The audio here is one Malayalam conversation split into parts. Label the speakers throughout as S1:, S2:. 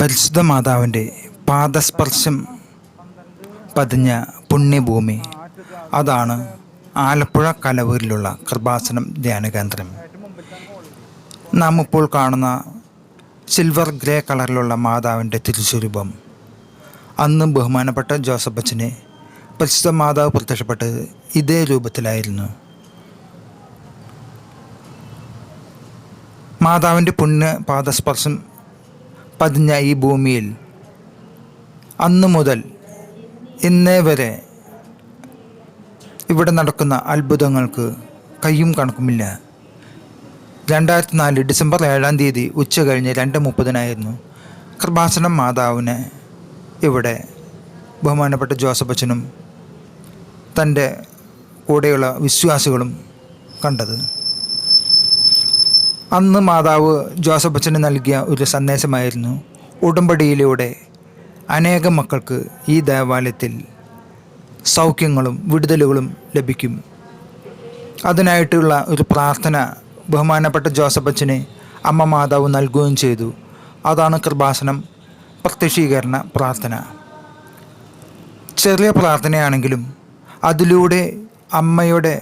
S1: പരിശുദ്ധ മാതാവിന്റെ പാദസ്പർശം പതിഞ്ഞ പുണ്യഭൂമി. അതാണ് ആലപ്പുഴ കലവൂരിലുള്ള കൃപാസനം ധ്യാന കേന്ദ്രം നാം ഇപ്പോൾ കാണുന്ന സിൽവർ ഗ്രേ കളറിലുള്ള മാതാവിന്റെ തിരുസ്വരൂപം. അന്ന് ബഹുമാനപ്പെട്ട ജോസഫ് അച്ഛന് പരിശുദ്ധ മാതാവ് പ്രത്യക്ഷപ്പെട്ടത് ഇതേ രൂപത്തിലായിരുന്നു. മാതാവിന്റെ പുണ്യ പാദസ്പർശം പതിഞ്ഞ ഈ ഭൂമിയിൽ. അന്നു മുതൽ ഇന്നേ വരെ ഇവിടെ നടക്കുന്ന അത്ഭുതങ്ങൾക്ക് കയ്യും കണക്കുമില്ല. രണ്ടായിരത്തി നാല് ഡിസംബർ ഏഴാം തീയതി ഉച്ച കഴിഞ്ഞ് രണ്ട് മുപ്പതിനായിരുന്നു. കൃപാസനം മാതാവിനെ ഇവിടെ ബഹുമാനപ്പെട്ട ജോസഫ് അച്ഛനും തന്റെ കൂടെയുള്ള വിശ്വാസികളും കണ്ടത്. അന്ന് മാതാവ് ജോസഫ് അച്ഛന് നൽകിയ ഒരു സന്ദേശമായിരുന്നു ഉടമ്പടിയിലൂടെ അനേകം മക്കൾക്ക് ഈ ദേവാലയത്തിൽ സൗഖ്യങ്ങളും വിടുതലുകളും ലഭിക്കും. അതിനായിട്ടുള്ള ഒരു പ്രാർത്ഥന ബഹുമാനപ്പെട്ട ജോസഫ് അച്ഛന് അമ്മ മാതാവ് നൽകുകയും ചെയ്തു. അതാണ് കൃപാസനം പ്രത്യക്ഷീകരണ പ്രാർത്ഥന. ചെറിയ പ്രാർത്ഥനയാണെങ്കിലും അതിലൂടെ അമ്മയുടെ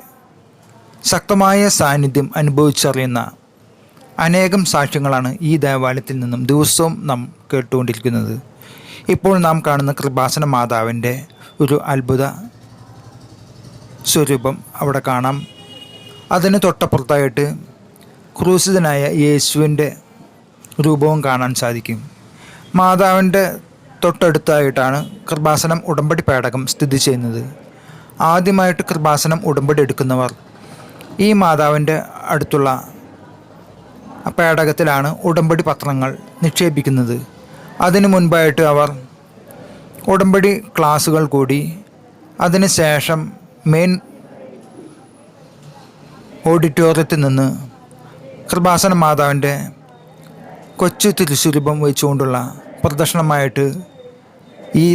S1: ശക്തമായ സാന്നിധ്യം അനുഭവിച്ചറിയുന്ന അനേകം സാക്ഷ്യങ്ങളാണ് ഈ ദേവാലയത്തിൽ നിന്നും ദിവസവും നാം കേട്ടുകൊണ്ടിരിക്കുന്നത്. ഇപ്പോൾ നാം കാണുന്ന കൃപാസന മാതാവിന്റെ ഒരു അത്ഭുത സ്വരൂപം അവിടെ കാണാം. അതിന് തൊട്ടപ്പുറത്തായിട്ട് ക്രൂസിതനായ യേശുവിന്റെ രൂപവും കാണാൻ സാധിക്കും. മാതാവിന്റെ തൊട്ടടുത്തായിട്ടാണ് കൃപാസനം ഉടമ്പടി പേടകം സ്ഥിതി ചെയ്യുന്നത്. ആദ്യമായിട്ട് കൃപാസനം ഉടമ്പടി എടുക്കുന്നവർ ഈ മാതാവിന്റെ അടുത്തുള്ള പേടകത്തിലാണ് ഉടമ്പടി പത്രങ്ങൾ നിക്ഷേപിക്കുന്നത്. അതിനു മുൻപായിട്ട് അവർ ഉടമ്പടി ക്ലാസുകൾ കൂടി അതിനുശേഷം മെയിൻ ഓഡിറ്റോറിയത്തിൽ നിന്ന് കൃപാസന മാതാവിന്റെ കൊച്ചു തിരുസ്വരൂപം വെച്ചുകൊണ്ടുള്ള പ്രദർശനമായിട്ട് ഈ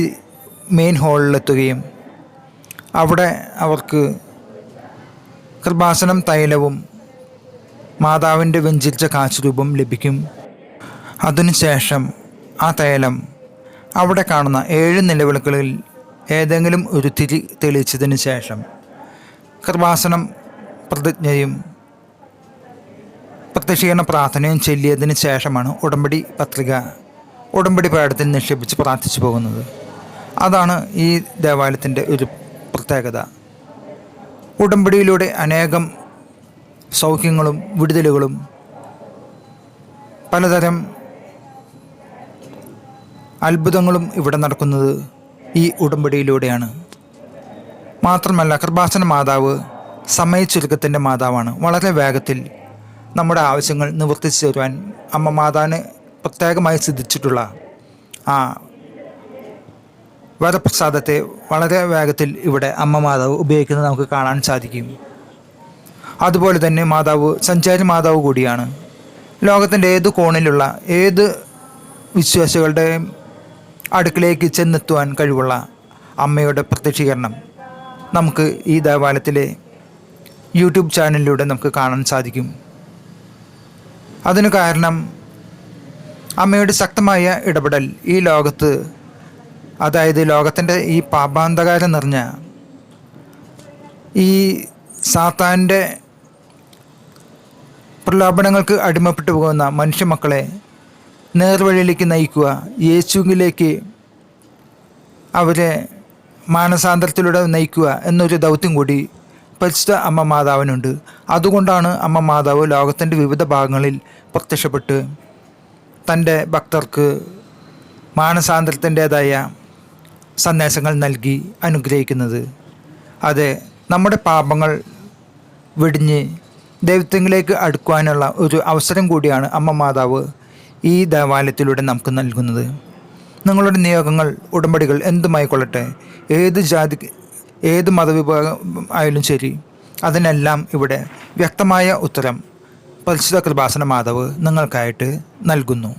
S1: മെയിൻ ഹാളിലെത്തുകയും അവിടെ അവർക്ക് കൃപാസനം തൈലവും മാതാവിന്റെ വെഞ്ചിരിച്ച കാശുരൂപം ലഭിക്കും. അതിനുശേഷം ആ തൈലം അവിടെ കാണുന്ന ഏഴ് നിലവിളക്കുകളിൽ ഏതെങ്കിലും ഒരു തിരി തെളിയിച്ചതിന് ശേഷം കൃപാസനം പ്രതിജ്ഞയും പ്രത്യക്ഷീകരണ പ്രാർത്ഥനയും ചൊല്ലിയതിന് ശേഷമാണ് ഉടമ്പടി പത്രിക ഉടമ്പടി പാഠത്തിൽ നിക്ഷേപിച്ച് പ്രാർത്ഥിച്ചു പോകുന്നത്. അതാണ് ഈ ദേവാലയത്തിന്റെ ഒരു പ്രത്യേകത. ഉടമ്പടിയിലൂടെ അനേകം സൗഖ്യങ്ങളും വിടുതലുകളും പലതരം അത്ഭുതങ്ങളും ഇവിടെ നടക്കുന്നത് ഈ ഉടമ്പടിയിലൂടെയാണ്. മാത്രമല്ല കൃപാസന മാതാവ് സമയച്ചുരുക്കത്തിന്റെ മാതാവാണ്. വളരെ വേഗത്തിൽ നമ്മുടെ ആവശ്യങ്ങൾ നിവർത്തിച്ചു തരുവാൻ അമ്മ മാതാവിന് പ്രത്യേകമായി സിദ്ധിച്ചിട്ടുള്ള ആ വരപ്രസാദത്തെ വളരെ വേഗത്തിൽ ഇവിടെ അമ്മ മാതാവ് ഉപയോഗിക്കുന്നത് നമുക്ക് കാണാൻ സാധിക്കും. അതുപോലെ തന്നെ മാതാവ് സഞ്ചാരി മാതാവ് കൂടിയാണ്. ലോകത്തിന്റെ ഏത് കോണിലുള്ള ഏത് വിശ്വാസികളുടെ അടുക്കിലേക്ക് ചെന്നെത്തുവാൻ കഴിവുള്ള അമ്മയുടെ പ്രത്യക്ഷീകരണം നമുക്ക് ഈ ദേവാലയത്തിലെ യൂട്യൂബ് ചാനലിലൂടെ നമുക്ക് കാണാൻ സാധിക്കും. അതിന് കാരണം അമ്മയുടെ ശക്തമായ ഇടപെടൽ ഈ ലോകത്ത് അതായത് ലോകത്തിന്റെ ഈ പാപാന്തകാരം നിറഞ്ഞ ഈ സാത്താന്റെ പ്രലോഭനങ്ങൾക്ക് അടിമപ്പെട്ടു പോകുന്ന മനുഷ്യമക്കളെ നേർവഴിയിലേക്ക് നയിക്കുക. യേശുവിലേക്ക് അവരെ മാനസാന്തരത്തിലൂടെ നയിക്കുക എന്നൊരു ദൗത്യം കൂടി പരിശുദ്ധ അമ്മ മാതാവിനുണ്ട്. അതുകൊണ്ടാണ് അമ്മ മാതാവ് ലോകത്തിന്റെ വിവിധ ഭാഗങ്ങളിൽ പ്രത്യക്ഷപ്പെട്ട് തന്റെ ഭക്തർക്ക് മാനസാന്തരത്തിന്റേതായ സന്ദേശങ്ങൾ നൽകി അനുഗ്രഹിക്കുന്നത്. അതെ നമ്മുടെ പാപങ്ങൾ വെടിഞ്ഞ് ദൈവത്തിലേക്ക് അടുക്കുവാനുള്ള ഒരു അവസരം കൂടിയാണ് അമ്മ മാതാവ് ഈ ദേവാലയത്തിലൂടെ നമുക്ക് നൽകുന്നത്. നിങ്ങളുടെ നിയോഗങ്ങൾ ഉടമ്പടികൾ എന്തുമായിക്കൊള്ളട്ടെ ഏത് ജാതി ഏത് മതവിഭാഗം ആയാലും ശരി അതിനെല്ലാം ഇവിടെ വ്യക്തമായ ഉത്തരം പരിശുദ്ധ കൃപാസന മാതാവ് നിങ്ങൾക്കായിട്ട് നൽകുന്നു.